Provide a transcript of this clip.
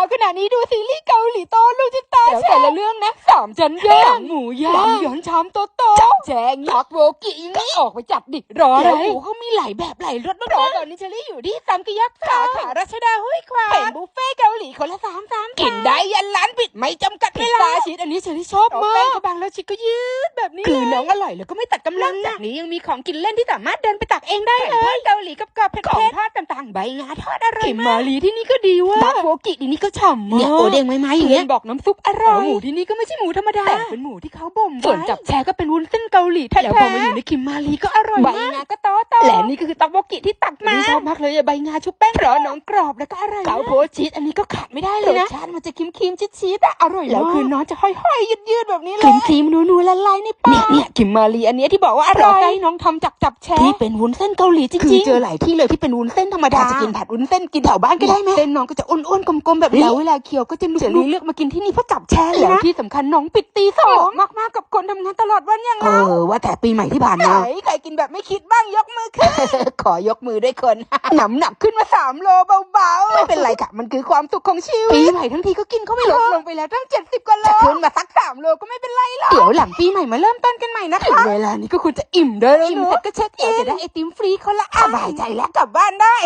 าวขนาดนี้ดูซีรีส์เกาหลีโตลูกจิตาแล้วแต่ละเรื่องนะสามชั้นย่างหมูย่างหย้อนชามโตโตจับแจงยักษ์โบกิอย่างนี้ออกไปจัดดิรออะไรหมูเขามีหลายแบบหลายรสมากๆตอนนี้เชอรี่อยู่ที่ซัมกิยักษ์สาขารัชดาห้วยขวางเป็นบุฟเฟ่ต์เกาหลีคนละสามสามกินได้ยันร้าน ปิดไม่จำกัดเวลาชีสอันนี้เชอรี่ชอบมากแป้งก็บางแล้วชิคก็ยืดแบบนี้คือน้องอร่อยแล้วก็ไม่ตัดกำลังจากนี้ยังมีของกินเล่นที่สามารถเดินไปตักเองได้เลยเกาหลีกับกรอบเผ็ดๆของทอดต่างๆ ใบงาทอดอร่อยมากขิมมาลีที่นี่ก็ดีว่ะดักโบกิที่นี่ก็ฉ่ำมากเนี่ยโอเด้งไม้ไม้อย่างเงี้ยพื่นบอกน้ำซุปอร่อยหมูที่นี่ก็ไม่ใช่หมูธรรมดาแต่เป็นหมูที่เขาบ่มไว้ส่วนจับแชร์ก็เป็นวุ้นเส้นเกาหลีแท้ๆแล้วพอมาอยู่ในคิมมาลีก็อร่อยใบมากงาก็โตโต และนี่ก็คือตักโบกิที่ตักมาชอบมากเลยอะใบงาชุบแป้งร้อนน้องกรอบแล้วก็อร่อยเกาโพชีสอันนี้ก็ขาดไม่ได้เลรยสนะชาติมันจะคิมคิมๆชิดชิดๆอะอร่อยแล้วมากคือน้องจะห้อยๆยืดๆแบบนี้เลครียมครีมๆนัวๆละลายในปาเนี่ยกเนี่ยคิมมาลีอันเนี้ยที่บอกว่าอร่อยให้น้องทำจากจับแชร์ที่เป็นวุ้นเส้นเกาหลีจคือริงเจอหลายที่เลยที่เป็นวุ้นเส้นธรรมดาถ้าจะกินผัดวุ้นเส้นกินแถวบ้านก็ก็ได้ได้ไหมเส้นน้องก็จะอ้วนๆกลมๆแบบนี้แล้วเวลาเคี้ยวก็จะนุ่มๆเจนี่เลือกมากินที่นี่เพราะจับแชร์เลยแล้วนะที่สำคัญน้องปิดตีสองมากๆกับคนทำงานตลอดวันอย่างเอเราอว่าแต่ปีใหม่ที่ผ่านไหนมาใครกินแบบไม่คิดบ้างยกมือขึ้น ขอยกมือด้วยคนหนำหนักขึ้นมาสามโลเบาๆ ไม่เป็นไรค่ะ มันคือความสุขของชีวิต ปีใหม่ทั้งทีก็กินเข้าไม่ลดลงไปแล้วตั้งเจ็ดสิบกว่าโลจะขึ้นมาสักสามโลก็ไม่เป็นไรหรอก เดี๋ยวหลังปีใหม่มาเริ่มต้นกันใหม่นะคะ เวลานี้ก็คุณจะอิ่มได้แล้วอิ่มเนเสร็อะจก็เช็คอิเรานจะได้ไอติมฟรีคนละสอันบายใจแล้วกลับบ้านได้